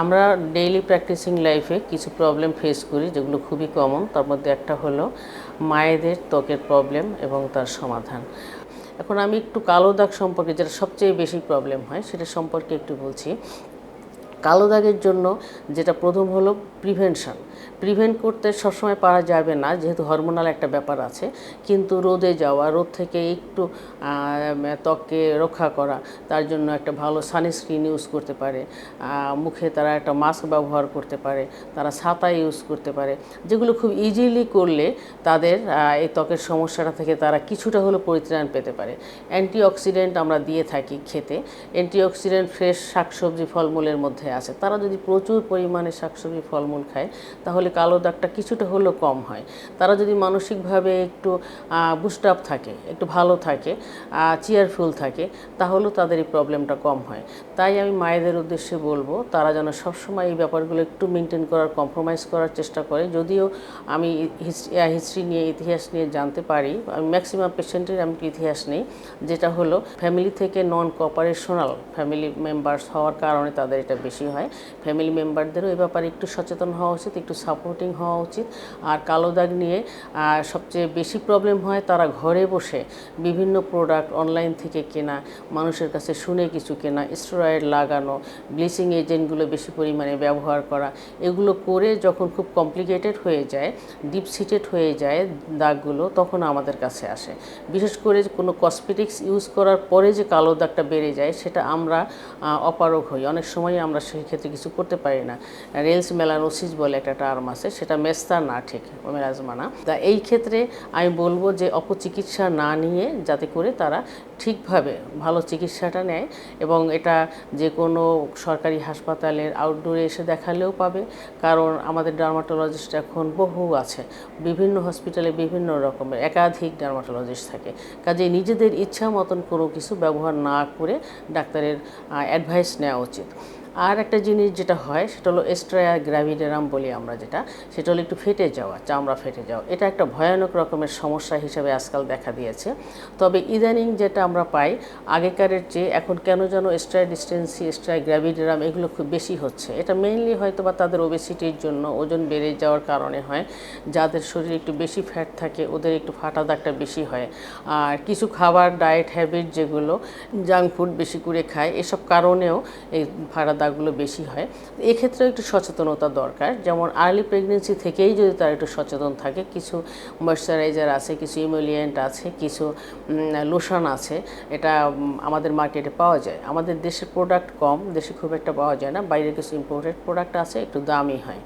আমরা daily practising লাইফে কিছু প্রবলেম ফেস করি, যেগুলো খুবই কমন তার মধ্যে একটা হলো মায়েদের ত্বকের প্রবলেম এবং তার সমাধান। এখন আমি একটু কালো দাগ সম্পর্কে যেটা সবচেয়ে বেশি প্রবলেম হয়, সেটা সম্পর্কে একটু বলছি। কালো দাগের জন্য যেটা প্রথম হলো প্রিভেনশন প্রিভেন্ট করতে সবসময় পারা যাবে না, যেহেতু হরমোনাল একটা ব্যাপার আছে। কিন্তু রোদে যাওয়া, রোদ থেকে একটু ত্বককে রক্ষা করা, তার জন্য একটা ভালো সানস্ক্রিন ইউজ করতে পারে। মুখে তারা একটা মাস্ক ব্যবহার করতে পারে, তারা ছাতা ইউজ করতে পারে। যেগুলো খুব ইজিলি করলে তাদের এই ত্বকের সমস্যাটা থেকে তারা কিছুটা হলেও পরিত্রাণ পেতে পারে। অ্যান্টিঅক্সিডেন্ট আমরা দিয়ে থাকি খেতে। অ্যান্টিঅক্সিডেন্ট ফ্রেশ শাকসবজি ফলমূলের মধ্যে আছে। তারা যদি প্রচুর পরিমাণে শাকসবজি, ফলমূল খায়, তাহলে কালো দাগটা কিছুটা হলেও কম হয়। তারা যদি মানসিকভাবে একটু বুস্ট আপ থাকে, একটু ভালো থাকে চেয়ারফুল থাকে, তাহলেও তাদের এই প্রবলেমটা কম হয়। তাই আমি মায়েদের উদ্দেশ্যে বলব, তারা যেন সবসময় এই ব্যাপারগুলো একটু মেনটেন করার কম্প্রোমাইজ করার চেষ্টা করে। যদিও আমি হিস্ট্রি নিয়ে, ইতিহাস নিয়ে জানতে পারি, আমি ম্যাক্সিমাম পেশেন্টের আমি ইতিহাস নেই। যেটা হলো ফ্যামিলি থেকে নন কোঅপারেশনাল ফ্যামিলি মেম্বার্স হওয়ার কারণে তাদের এটা বেশি হয়। ফ্যামিলি মেম্বারদেরও এ ব্যাপারে একটু সচেতন হওয়া উচিত একটু সাপোর্টিং হওয়া উচিত। আর কালো দাগ নিয়ে সবচেয়ে বেশি প্রবলেম হয় তারা ঘরে বসে বিভিন্ন প্রোডাক্ট অনলাইন থেকে কেনা মানুষের কাছে শুনে কিছু কেনা স্টেরয়েড লাগানো ব্লিচিং এজেন্টগুলো বেশি পরিমাণে ব্যবহার করা এগুলো করে যখন খুব কমপ্লিকেটেড হয়ে যায় ডিপ সিটেড হয়ে যায় দাগগুলো তখন আমাদের কাছে আসে। বিশেষ করে কোনো কসমেটিক্স ইউজ করার পরে যে কালো দাগটা বেড়ে যায় সেটা আমরা আহ, অপারগ হই। অনেক সময় আমরা ক্ষেত্রে কিছু করতে পারি না। রেলস মেলানোসিস বলে একটা টার্ম আছে, সেটা মেস্তা না ঠিক মেলাজমা না তা এই ক্ষেত্রে আমি বলব যে অপচিকিৎসা না নিয়ে যাতে করে তারা ঠিকভাবে ভালো চিকিৎসাটা নেয় এবং এটা যে কোনো সরকারি হাসপাতালের আউটডোরে এসে দেখালেও পাবে। কারণ আমাদের ডার্মাটোলজিস্ট এখন বহু আছে, বিভিন্ন হসপিটালে বিভিন্ন রকমের একাধিক ডার্মাটোলজিস্ট থাকে। কাজে নিজেদের ইচ্ছা মতন কোনো কিছু ব্যবহার না করে ডাক্তারের অ্যাডভাইস নেওয়া উচিত। আর একটা জিনিস যেটা হয়, সেটা হলো এস্ট্রায়া গ্র্যাভিডেরাম বলি আমরা যেটা, সেটা হলো একটু ফেটে যাওয়া, চামড়া ফেটে যাওয়া। এটা একটা ভয়ানক রকমের সমস্যা হিসেবে আজকাল দেখা দিয়েছে। তবে ইদানিং যেটা আমরা পাই, আগেকারের চেয়ে এখন কেন যেন এস্ট্রায় ডিস্টেন্সি এস্ট্রায় গ্র্যাভিডেরাম এগুলো খুব বেশি হচ্ছে। এটা মেইনলি হয়তো বা তাদের ওবেসিটির জন্য, ওজন বেড়ে যাওয়ার কারণে হয়। যাদের শরীরে একটু বেশি ফ্যাট থাকে, ওদের একটু ফাটা দাগটা বেশি হয়। আর কিছু খাবার ডায়েট হ্যাবিট যেগুলো জাঙ্ক ফুড বেশি করে খায়, এসব কারণেও এই ফাটা দাগগুলো বেশি হয় এক্ষেত্রেও একটু সচেতনতা দরকার। যেমন আর্লি প্রেগনেন্সি থেকেই যদি তারা একটু সচেতন থাকে, কিছু ময়শ্চারাইজার আছে, কিছু ইমোলিয়েন্ট আছে, কিছু লোশন আছে, এটা আমাদের মার্কেটে পাওয়া যায়। আমাদের দেশের প্রোডাক্ট কম, দেশে খুব একটা পাওয়া যায় না, বাইরে কিছু ইম্পোর্টেড প্রোডাক্ট আছে, একটু দামি হয়।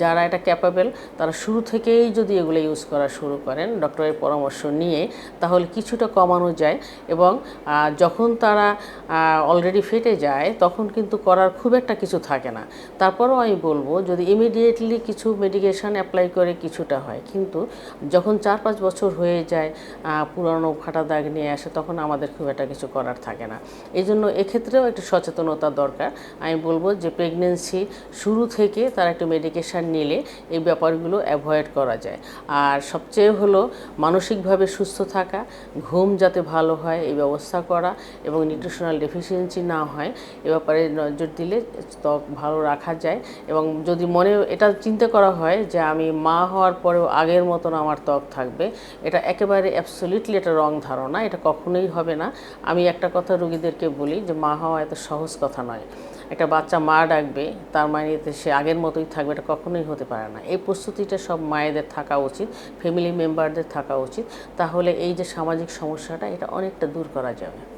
যারা এটা ক্যাপাবেল তারা শুরু থেকেই যদি এগুলো ইউজ করা শুরু করেন ডক্টরের পরামর্শ নিয়ে, তাহলে কিছুটা কমানো যায় এবং যখন তারা অলরেডি ফেটে যায়, তখন কিন্তু করার খুব একটা কিছু থাকে না। তারপরেও আমি বলব, যদি ইমিডিয়েটলি কিছু মেডিকেশন অ্যাপ্লাই করে কিছুটা হয়, কিন্তু যখন চার পাঁচ বছর হয়ে যায় পুরানো ফাটা দাগ নিয়ে আসে, তখন আমাদের খুব একটা কিছু করার থাকে না। এই জন্য এক্ষেত্রেও একটু সচেতনতা দরকার। আমি বলব যে প্রেগনেন্সি শুরু থেকে তারা একটু মেডিকেশান নিলে এই ব্যাপারগুলো অ্যাভয়েড করা যায়। আর সবচেয়ে হলো মানসিকভাবে সুস্থ থাকা, ঘুম যাতে ভালো হয়, এই ব্যবস্থা করা এবং নিউট্রিশনাল ডেফিসিয়েন্সি না হয়, এ ব্যাপারে নজর দিলে ত্বক ভালো রাখা যায় এবং যদি মনে এটা চিন্তা করা হয় যে আমি মা হওয়ার পরেও আগের মতন আমার ত্বক থাকবে, এটা একেবারে অ্যাবসলিউটলি এটা রং ধারণা, এটা কখনোই হবে না। আমি একটা কথা রুগীদেরকে বলি যে মা হওয়া এত সহজ কথা নয়। একটা বাচ্চা মা ডাকবে, তার মানে সে আগের মতোই থাকবে, এটা কখনোই হতে পারে না। এই প্রস্তুতিটা সব মায়েদের থাকা উচিত ফ্যামিলি মেম্বারদের থাকা উচিত। তাহলে এই যে সামাজিক সমস্যাটা, এটা অনেকটা দূর করা যাবে।